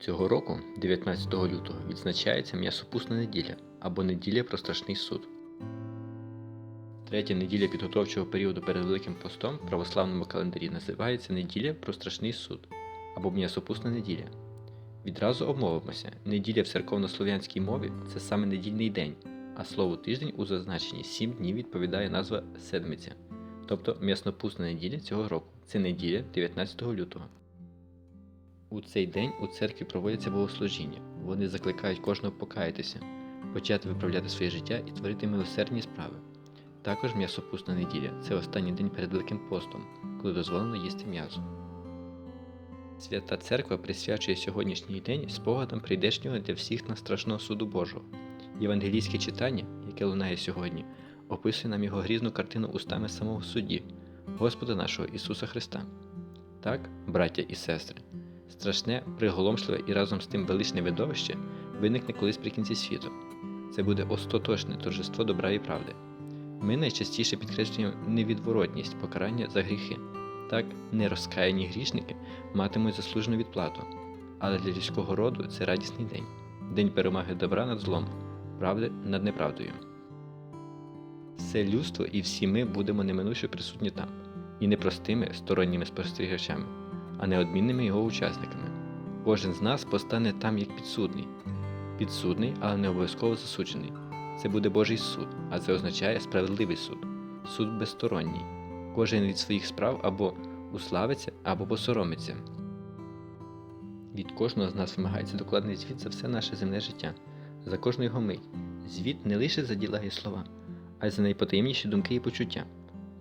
Цього року, 19 лютого, відзначається м'ясопусна неділя або неділя про страшний суд. Третя неділя підготовчого періоду перед Великим постом в православному календарі називається неділя про страшний суд або м'ясопусна неділя. Відразу обмовимося, неділя в церковнослов'янській мові це саме недільний день, а слово тиждень у зазначенні 7 днів відповідає назва седмиця, тобто м'яснопусна неділя цього року це неділя 19 лютого. У цей день у церкві проводяться богослужіння. Вони закликають кожного покаятися, почати виправляти своє життя і творити милосердні справи. Також м'ясопусна неділя це останній день перед Великим постом, коли дозволено їсти м'ясо. Свята Церква присвячує сьогоднішній день спогадам прийдешнього для всіх на страшного суду Божого. Євангелійське читання, яке лунає сьогодні, описує нам його грізну картину устами самого судді, Господа нашого Ісуса Христа. Так, браття і сестри, страшне, приголомшливе і разом з тим величне видовище виникне колись при кінці світу. Це буде остаточне торжество добра і правди. Ми найчастіше підкреслюємо невідворотність покарання за гріхи. Так, нерозкаяні грішники матимуть заслужену відплату, але для людського роду це радісний день день перемоги добра над злом, правди над неправдою. Все людство і всі ми будемо неминуче присутні там, і не простими сторонніми спостерігачами, а неодмінними його учасниками. Кожен з нас постане там як підсудний. Підсудний, але не обов'язково засуджений. Це буде Божий суд, а це означає справедливий суд, суд безсторонній. Кожен від своїх справ або уславиться, або посоромиться. Від кожного з нас вимагається докладний звіт за все наше земне життя, за кожну його мить. Звіт не лише за діла і слова, а й за найпотаємніші думки і почуття.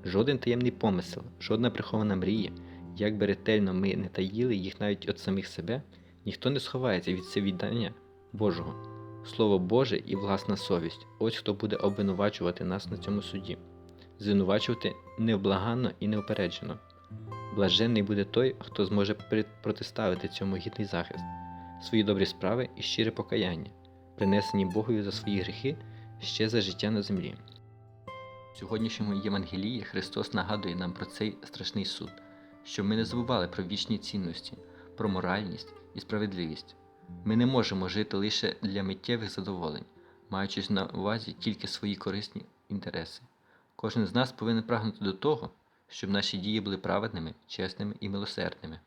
Жоден таємний помисел, жодна прихована мрія, як би ретельно ми не таїли їх навіть від самих себе, ніхто не сховається від всевіддання Божого. Слово Боже і власна совість ось хто буде обвинувачувати нас на цьому суді, звинувачувати невблаганно і неупереджено. Блаженний буде той, хто зможе протиставити цьому гідний захист, свої добрі справи і щире покаяння, принесені Богові за свої гріхи ще за життя на землі. В сьогоднішньому Євангелії Христос нагадує нам про цей страшний суд, щоб ми не забували про вічні цінності, про моральність і справедливість. Ми не можемо жити лише для миттєвих задоволень, маючи на увазі тільки свої корисні інтереси. Кожен з нас повинен прагнути до того, щоб наші дії були праведними, чесними і милосердними.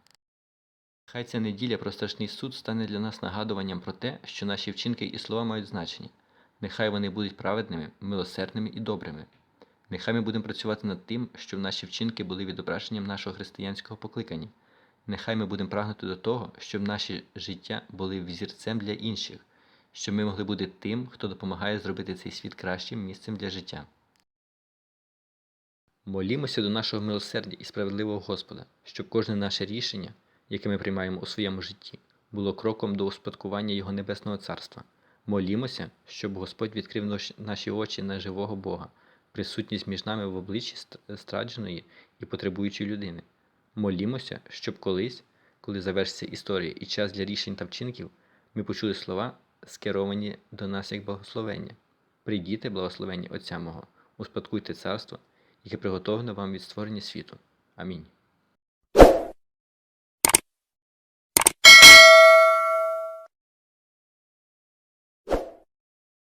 Хай ця неділя про страшний суд стане для нас нагадуванням про те, що наші вчинки і слова мають значення. Нехай вони будуть праведними, милосердними і добрими. Нехай ми будемо працювати над тим, щоб наші вчинки були відображенням нашого християнського покликання. Нехай ми будемо прагнути до того, щоб наші життя були взірцем для інших, щоб ми могли бути тим, хто допомагає зробити цей світ кращим місцем для життя. Молімося до нашого милосердя і справедливого Господа, щоб кожне наше рішення, яке ми приймаємо у своєму житті, було кроком до успадкування Його Небесного Царства. Молімося, щоб Господь відкрив наші очі на живого Бога, присутність між нами в обличчі страдженої і потребуючої людини. Молімося, щоб колись, коли завершиться історія і час для рішень та вчинків, ми почули слова, скеровані до нас як благословення. Прийдіте, благословення Отця мого, успадкуйте царство, яке приготовлено вам від створення світу. Амінь.